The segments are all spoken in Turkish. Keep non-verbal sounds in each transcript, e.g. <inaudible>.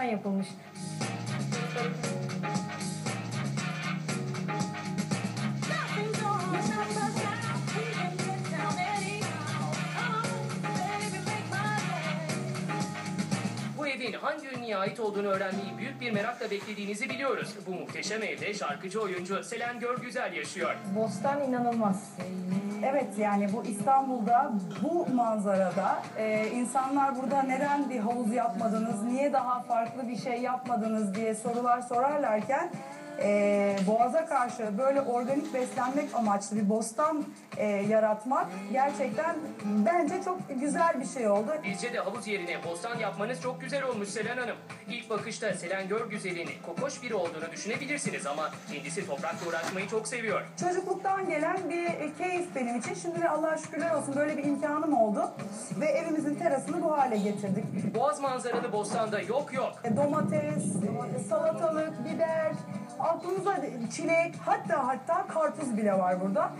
Yapılmış. Evin hangi ünlüye ait olduğunu öğrenmeyi büyük bir merakla beklediğinizi biliyoruz. Bu muhteşem evde şarkıcı oyuncu Selen Görgüzel yaşıyor. Bostan inanılmaz. Evet yani bu İstanbul'da bu manzarada e, insanlar burada neden bir havuz yapmadınız, niye daha farklı bir şey yapmadınız diye sorular sorarlarken e, Boğaz'a karşı böyle organik beslenmek amaçlı bir bostan e, yaratmak gerçekten bence çok güzel bir şey oldu. Bizce de havuz yerine bostan yapmanız çok güzel olmuş Selen Hanım. İlk bakışta Selen Görgüzel'in kokoş biri olduğunu düşünebilirsiniz ama kendisi toprakla uğraşmayı çok seviyor. Çocukluktan gelen bir e, keyif benim için. Şimdi de Allah'a şükürler olsun böyle bir imkanım oldu ve evimizin terasını bu hale getirdik. Boğaz manzaralı bostanda yok yok. E, domates, e, salatalık, aklınıza çilek, hatta hatta karpuz bile var burada.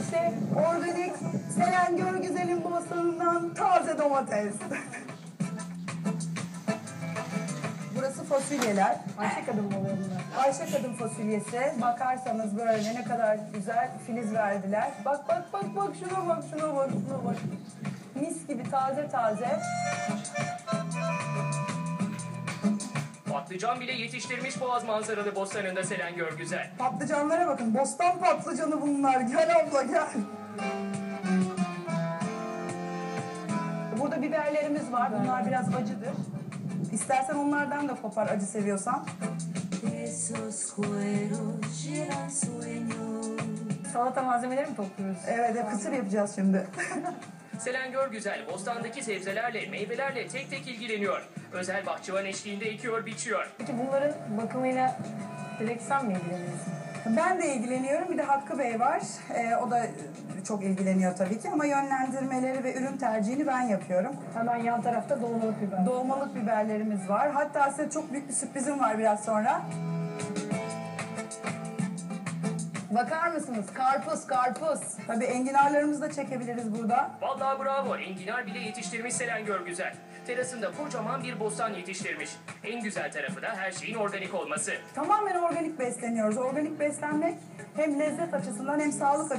İşte organik Selen Görgüzel'in bostanından taze domates. <laughs> fasulyeler. Ayşe kadın mı oluyor bunlar? Ayşe kadın fasulyesi. Bakarsanız böyle ne kadar güzel filiz verdiler. Bak bak bak bak şuna bak şuna bak şuna bak. Mis gibi taze taze. Patlıcan bile yetiştirmiş Boğaz manzaralı bostanında Selen Görgüzel. Patlıcanlara bakın. Bostan patlıcanı bunlar. Gel abla gel. Burada biberlerimiz var. Bunlar biraz acıdır. İstersen onlardan da kopar acı seviyorsan. Salata malzemeleri mi topluyoruz? Evet, evet kısır yapacağız şimdi. <laughs> Selen Görgüzel bostandaki sebzelerle, meyvelerle tek tek ilgileniyor. Özel bahçıvan eşliğinde ekiyor, biçiyor. Peki bunların bakımıyla direkt sen mi ilgileniyorsun? Ben de ilgileniyorum. Bir de Hakkı Bey var. Ee, o da çok ilgileniyor tabii ki ama yönlendirmeleri ve ürün tercihini ben yapıyorum. Hemen yan tarafta dolmalık biber. Dolmalık biberlerimiz var. Hatta size çok büyük bir sürprizim var biraz sonra. Bakar mısınız? Karpuz, karpuz. Tabii enginarlarımızı da çekebiliriz burada. Vallahi bravo, enginar bile yetiştirmiş Selen Görgüzel. Terasında kocaman bir bostan yetiştirmiş. En güzel tarafı da her şeyin organik olması. Tamamen organik besleniyoruz. Organik beslenmek hem lezzet açısından hem sağlık açısından